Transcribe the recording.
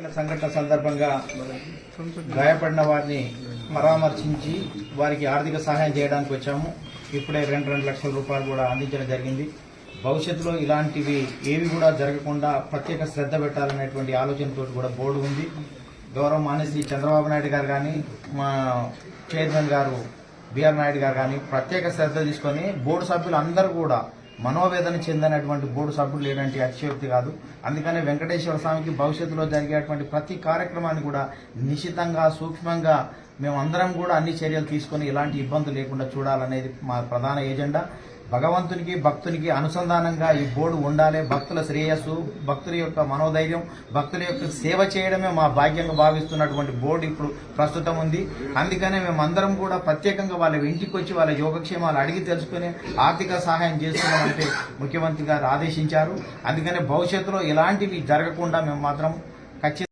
సంఘటన సందర్భంగా గాయపడిన వారిని పరామర్శించి వారికి ఆర్థిక సహాయం చేయడానికి వచ్చాము. ఇప్పుడే రెండు రెండు లక్షల రూపాయలు కూడా అందించడం జరిగింది. భవిష్యత్తులో ఇలాంటివి ఏవి కూడా జరగకుండా ప్రత్యేక శ్రద్ధ పెట్టాలనేటువంటి ఆలోచనతో కూడా బోర్డు ఉంది. గౌరవ మానేసి చంద్రబాబు నాయుడు గారు కానీ మా చైర్మన్ గారు బిఆర్ నాయుడు గారు కానీ ప్రత్యేక శ్రద్ధ తీసుకొని బోర్డు సభ్యులు అందరూ కూడా మనోవేదన చెందినటువంటి బోర్డు సభ్యులు లేనంటే అతిశయోక్తి కాదు. అందుకనే వెంకటేశ్వర స్వామికి భవిష్యత్తులో జరిగేటువంటి ప్రతి కార్యక్రమాన్ని కూడా నిశితంగా సూక్ష్మంగా మేము అందరం కూడా అన్ని చర్యలు తీసుకొని ఎలాంటి ఇబ్బంది లేకుండా చూడాలనేది మా ప్రధాన ఎజెండా భగవంతునికి భక్తునికి అనుసంధానంగా ఈ బోర్డు ఉండాలి. భక్తుల శ్రేయస్సు భక్తుల యొక్క మనోధైర్యం భక్తుల యొక్క సేవ చేయడమే మా భాగ్యంగా భావిస్తున్నటువంటి బోర్డు ఇప్పుడు ప్రస్తుతం ఉంది. అందుకనే మేమందరం కూడా ప్రత్యేకంగా వాళ్ళ ఇంటికి వచ్చి వాళ్ళ యోగక్షేమాలు అడిగి తెలుసుకుని ఆర్థిక సహాయం చేస్తున్నామంటే ముఖ్యమంత్రి గారు ఆదేశించారు. అందుకనే భవిష్యత్తులో ఎలాంటివి జరగకుండా మేము మాత్రం ఖచ్చితంగా